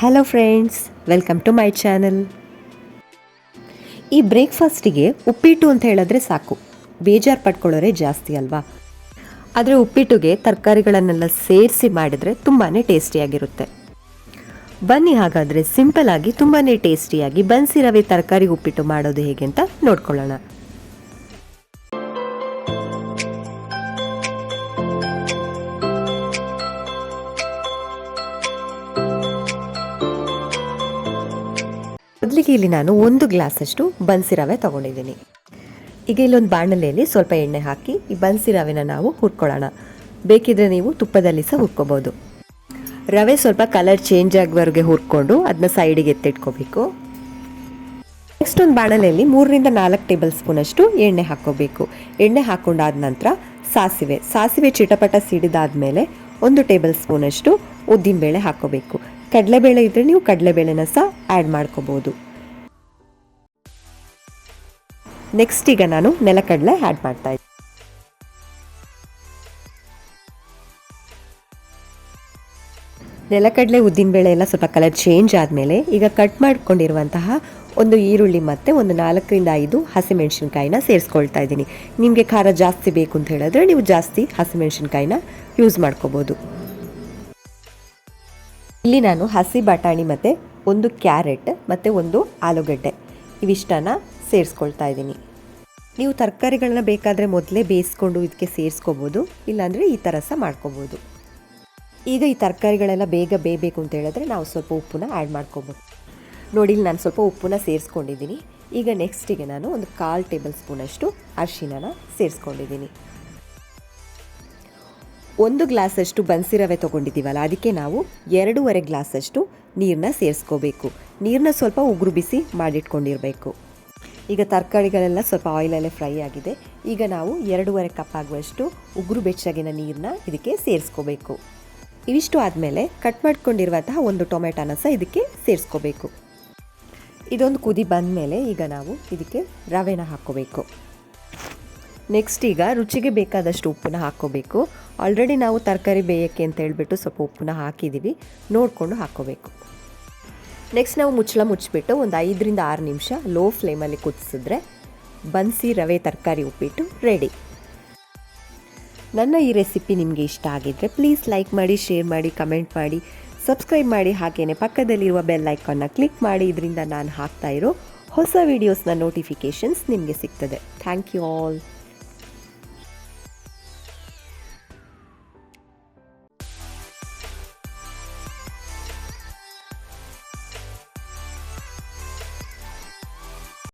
Hello friends welcome to my channel ಈ ಬ್ರೇಕ್ಫಾಸ್ಟಿಗೆ ಉಪ್ಪಿಟ್ಟು ಅಂತ ಹೇಳಿದ್ರೆ ಸಾಕು. ಬೇಜಾರು ಪಡ್ಕೊಳ್ಳೋರೆ ಜಾಸ್ತಿ ಅಲ್ವಾ? ಆದರೆ ಉಪ್ಪಿಟ್ಟುಗೆ ತರಕಾರಿಗಳನ್ನೆಲ್ಲ ಸೇರಿಸಿ ಮಾಡಿದರೆ ತುಂಬಾ ಟೇಸ್ಟಿಯಾಗಿರುತ್ತೆ. ಬನ್ನಿ ಹಾಗಾದರೆ ಸಿಂಪಲ್ ಆಗಿ ತುಂಬಾ ಟೇಸ್ಟಿಯಾಗಿ ಬನ್ಸಿ ರವೆ ತರಕಾರಿ ಉಪ್ಪಿಟ್ಟು ಮಾಡೋದು ಹೇಗೆ ಅಂತ ನೋಡ್ಕೊಳ್ಳೋಣ. ಮೊದಲಿಗೆ ಇಲ್ಲಿ ನಾನು ಒಂದು ಗ್ಲಾಸಷ್ಟು ಬನ್ಸಿ ರವೆ ತಗೊಂಡಿದ್ದೀನಿ. ಈಗ ಇಲ್ಲೊಂದು ಬಾಣಲೆಯಲ್ಲಿ ಸ್ವಲ್ಪ ಎಣ್ಣೆ ಹಾಕಿ ಈ ಬನ್ಸಿ ರವೆನ ನಾವು ಹುರ್ಕೊಳ್ಳೋಣ. ಬೇಕಿದ್ರೆ ನೀವು ತುಪ್ಪದಲ್ಲಿ ಸಹ ಹುರ್ಕೋಬೋದು. ರವೆ ಸ್ವಲ್ಪ ಕಲರ್ ಚೇಂಜ್ ಆಗುವವರೆಗೆ ಹುರ್ಕೊಂಡು ಅದನ್ನ ಸೈಡಿಗೆ ಎತ್ತಿಟ್ಕೋಬೇಕು. ನೆಕ್ಸ್ಟ್ ಒಂದು ಬಾಣಲೆಯಲ್ಲಿ ಮೂರರಿಂದ ನಾಲ್ಕು ಟೇಬಲ್ ಸ್ಪೂನಷ್ಟು ಎಣ್ಣೆ ಹಾಕ್ಕೋಬೇಕು. ಎಣ್ಣೆ ಹಾಕ್ಕೊಂಡಾದ ನಂತರ ಸಾಸಿವೆ. ಸಾಸಿವೆ ಚಿಟಪಟ ಸಿಡಿದಾದ ಮೇಲೆ ಒಂದು ಟೇಬಲ್ ಸ್ಪೂನಷ್ಟು ಉದ್ದಿನಬೇಳೆ ಹಾಕ್ಕೋಬೇಕು. ಕಡಲೆಬೇಳೆ ಇದ್ದರೆ ನೀವು ಕಡಲೆಬೇಳೆನ ಸಹ ಆ್ಯಡ್ ಮಾಡ್ಕೋಬೋದು. ನೆಕ್ಸ್ಟ್ ಈಗ ನಾನು ನೆಲಕಡಲೆ ಆ್ಯಡ್ ಮಾಡ್ತಾ ಇದ್ದೀನಿ ನೆಲಕಡಲೆ, ಉದ್ದಿನಬೇಳೆ ಎಲ್ಲ ಸ್ವಲ್ಪ ಕಲರ್ ಚೇಂಜ್ ಆದಮೇಲೆ ಈಗ ಕಟ್ ಮಾಡ್ಕೊಂಡಿರುವಂತಹ ಒಂದು ಈರುಳ್ಳಿ ಮತ್ತು ಒಂದು ನಾಲ್ಕರಿಂದ ಐದು ಹಸಿಮೆಣಸಿನ್ಕಾಯಿನ ಸೇರಿಸ್ಕೊಳ್ತಾ ಇದ್ದೀನಿ. ನಿಮಗೆ ಖಾರ ಜಾಸ್ತಿ ಬೇಕು ಅಂತ ಹೇಳಿದ್ರೆ ನೀವು ಜಾಸ್ತಿ ಹಸಿಮೆಣಸಿನ್ಕಾಯಿನ ಯೂಸ್ ಮಾಡ್ಕೋಬೋದು. ಇಲ್ಲಿ ನಾನು ಹಸಿ ಬಟಾಣಿ ಮತ್ತು ಒಂದು ಕ್ಯಾರೆಟ್ ಮತ್ತು ಒಂದು ಆಲೂಗಡ್ಡೆ ಇವಿಷ್ಟನ್ನ ಸೇರಿಸ್ಕೊಳ್ತಾ ಇದ್ದೀನಿ. ನೀವು ತರಕಾರಿಗಳನ್ನ ಬೇಕಾದರೆ ಮೊದಲೇ ಬೇಯಿಸ್ಕೊಂಡು ಇದಕ್ಕೆ ಸೇರಿಸ್ಕೋಬೋದು, ಇಲ್ಲಾಂದರೆ ಈ ಥರ ಸಹ ಮಾಡ್ಕೋಬೋದು. ಈಗ ಈ ತರಕಾರಿಗಳೆಲ್ಲ ಬೇಗ ಬೇಯಬೇಕು ಅಂತ ಹೇಳಿದ್ರೆ ನಾವು ಸ್ವಲ್ಪ ಉಪ್ಪನ್ನ ಆ್ಯಡ್ ಮಾಡ್ಕೋಬೋದು. ನೋಡಿ, ಇಲ್ಲಿ ನಾನು ಸ್ವಲ್ಪ ಉಪ್ಪನ್ನ ಸೇರಿಸ್ಕೊಂಡಿದ್ದೀನಿ. ಈಗ ನೆಕ್ಸ್ಟಿಗೆ ನಾನು ಒಂದು ಕಾಲು ಟೇಬಲ್ ಸ್ಪೂನಷ್ಟು ಅರಿಶಿನ ಸೇರಿಸ್ಕೊಂಡಿದ್ದೀನಿ. ಒಂದು ಗ್ಲಾಸಷ್ಟು ಬನ್ಸಿ ರವೆ ತೊಗೊಂಡಿದ್ದೀವಲ್ಲ, ಅದಕ್ಕೆ ನಾವು ಎರಡೂವರೆ ಗ್ಲಾಸಷ್ಟು ನೀರನ್ನ ಸೇರಿಸ್ಕೋಬೇಕು. ನೀರನ್ನ ಸ್ವಲ್ಪ ಉಗುರು ಬಿಸಿ ಮಾಡಿಟ್ಕೊಂಡಿರಬೇಕು. ಈಗ ತರಕಾರಿಗಳೆಲ್ಲ ಸ್ವಲ್ಪ ಆಯಿಲಲ್ಲೇ ಫ್ರೈ ಆಗಿದೆ. ಈಗ ನಾವು ಎರಡೂವರೆ ಕಪ್ ಆಗುವಷ್ಟು ಉಗುರು ಬೆಚ್ಚಗಿನ ನೀರನ್ನ ಇದಕ್ಕೆ ಸೇರಿಸ್ಕೋಬೇಕು. ಇವಿಷ್ಟು ಆದಮೇಲೆ ಕಟ್ ಮಾಡ್ಕೊಂಡಿರುವಂತಹ ಒಂದು ಟೊಮೆಟೊನ ಸಹ ಇದಕ್ಕೆ ಸೇರಿಸ್ಕೋಬೇಕು. ಇದೊಂದು ಕುದಿ ಬಂದ ಮೇಲೆ ಈಗ ನಾವು ಇದಕ್ಕೆ ರವೆನ ಹಾಕ್ಕೋಬೇಕು. ನೆಕ್ಸ್ಟ್ ಈಗ ರುಚಿಗೆ ಬೇಕಾದಷ್ಟು ಉಪ್ಪನ್ನ ಹಾಕ್ಕೋಬೇಕು. ಆಲ್ರೆಡಿ ನಾವು ತರಕಾರಿ ಬೇಯೋಕ್ಕೆ ಅಂತ ಹೇಳಿಬಿಟ್ಟು ಸ್ವಲ್ಪ ಉಪ್ಪನ್ನ ಹಾಕಿದ್ದೀವಿ ನೋಡಿಕೊಂಡು ಹಾಕ್ಕೋಬೇಕು. ನೆಕ್ಸ್ಟ್ ನಾವು ಮುಚ್ಚಳ ಮುಚ್ಚಿಬಿಟ್ಟು ಒಂದು ಐದರಿಂದ ಆರು ನಿಮಿಷ ಲೋ ಫ್ಲೇಮಲ್ಲಿ ಕುದಿಸಿದ್ರೆ ಬನ್ಸಿ ರವೆ ತರಕಾರಿ ಉಪ್ಪಿಟ್ಟು ರೆಡಿ ನನ್ನ ಈ ರೆಸಿಪಿ ನಿಮಗೆ ಇಷ್ಟ ಆಗಿದ್ದರೆ ಪ್ಲೀಸ್ ಲೈಕ್ ಮಾಡಿ ಶೇರ್ ಮಾಡಿ ಕಮೆಂಟ್ ಮಾಡಿ ಸಬ್ಸ್ಕ್ರೈಬ್ ಮಾಡಿ ಹಾಗೆಯೇ ಪಕ್ಕದಲ್ಲಿರುವ ಬೆಲ್ ಐಕಾನ್ನ ಕ್ಲಿಕ್ ಮಾಡಿ. ಇದರಿಂದ ನಾನು ಹಾಕ್ತಾ ಇರೋ ಹೊಸ ವೀಡಿಯೋಸ್ನ ನೋಟಿಫಿಕೇಷನ್ಸ್ ನಿಮಗೆ ಸಿಗ್ತದೆ. Thank you all